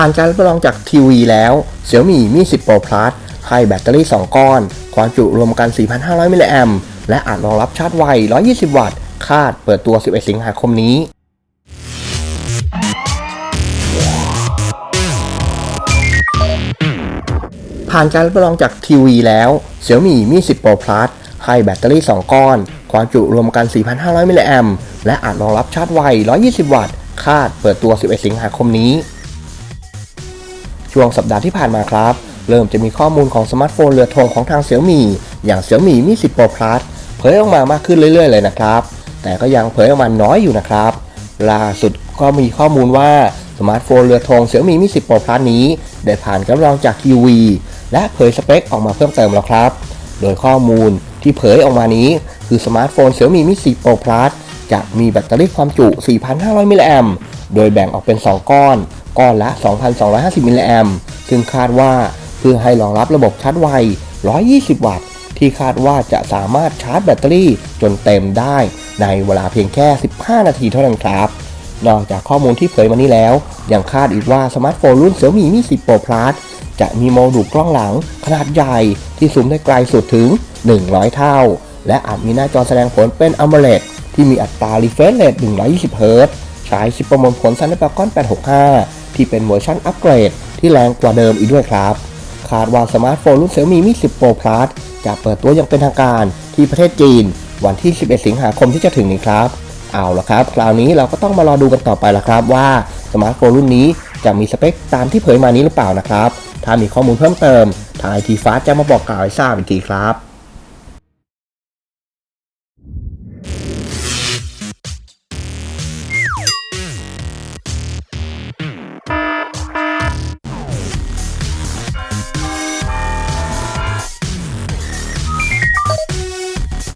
ผ่านการทดลองจากทีวีแล้ว Xiaomi Mi 10 Pro Plus ให้แบตเตอรี่ 2 ก้อน ความจุรวมกัน 4,500 มิลลิแอมและอาจรองรับชาร์จไว 120 วัตต์ คาดเปิดตัว 11 สิงหาคมนี้ผ่านการทดลองจากทีวีแล้ว Xiaomi Mi 10 Pro Plus ให้แบตเตอรี่ 2 ก้อน ความจุรวมกัน 4,500 มิลลิแอมและอาจรองรับชาร์จไว 120 วัตต์ คาดเปิดตัว 11 สิงหาคมนี้ ช่วงสัปดาห์ที่ผ่านมาครับ เริ่มจะมีข้อมูลของสมาร์ทโฟนเรือธงของทาง Xiaomi อย่าง Xiaomi Mi 10 Pro Plus เผยออกมามากขึ้นเรื่อยๆเลยนะครับ แต่ก็ยังเผยออกมาน้อยอยู่นะครับ ล่าสุดก็มีข้อมูลว่าสมาร์ทโฟนเรือธง Xiaomi Mi 10 Pro Plus นี้ ได้ผ่านการลองจาก UV และเผยสเปคออกมาเพิ่มเติมแล้วครับ โดยข้อมูลที่เผยออกมานี้ คือสมาร์ทโฟน Xiaomi Mi 10 Pro Plus จะมีแบตเตอรี่ความจุ 4,500 มิลลิแอมโดยแบ่งออกเป็น 2 ก้อน ก้อนละ 2,250 มิลลิแอมซึ่งคาดว่าเพื่อให้รองรับระบบชาร์จไว 120 วัตต์ ที่คาดว่าจะสามารถชาร์จแบตเตอรี่จนเต็มได้ในเวลาเพียงแค่ 15 นาทีเท่านั้นครับ นอกจากข้อมูลที่เผยมานี้แล้ว ยังคาดอีกว่าสมาร์ทโฟนรุ่น Xiaomi Mi 10 Pro Plus จะมีโมดูลกล้องหลังขนาดใหญ่ที่ซูมได้ไกลสุดถึง 100 เท่า และอาจมีหน้าจอแสดงผลเป็น AMOLED ที่มีอัตรา refresh rate 120 Hz ใช้ชิปประมวลผล Snapdragon 865 ที่เป็นเวอร์ชันอัปเกรด ที่แรงกว่าเดิมอีกด้วยครับ คาดว่าสมาร์ทโฟนรุ่น Xiaomi Mi 10 Pro Plus จะเปิดตัวอย่างเป็นทางการที่ประเทศจีน วันที่ 11 สิงหาคมที่จะถึงนี้ครับ เอาละครับ คราวนี้เราก็ต้องมารอดูกันต่อไปละครับว่าสมาร์ทโฟนรุ่นนี้จะมีสเปคตามที่เผยมานี้หรือเปล่านะครับ ถ้ามีข้อมูลเพิ่มเติมทางไอทีฟ้าจะมาบอกกล่าวให้ทราบอีกทีครับ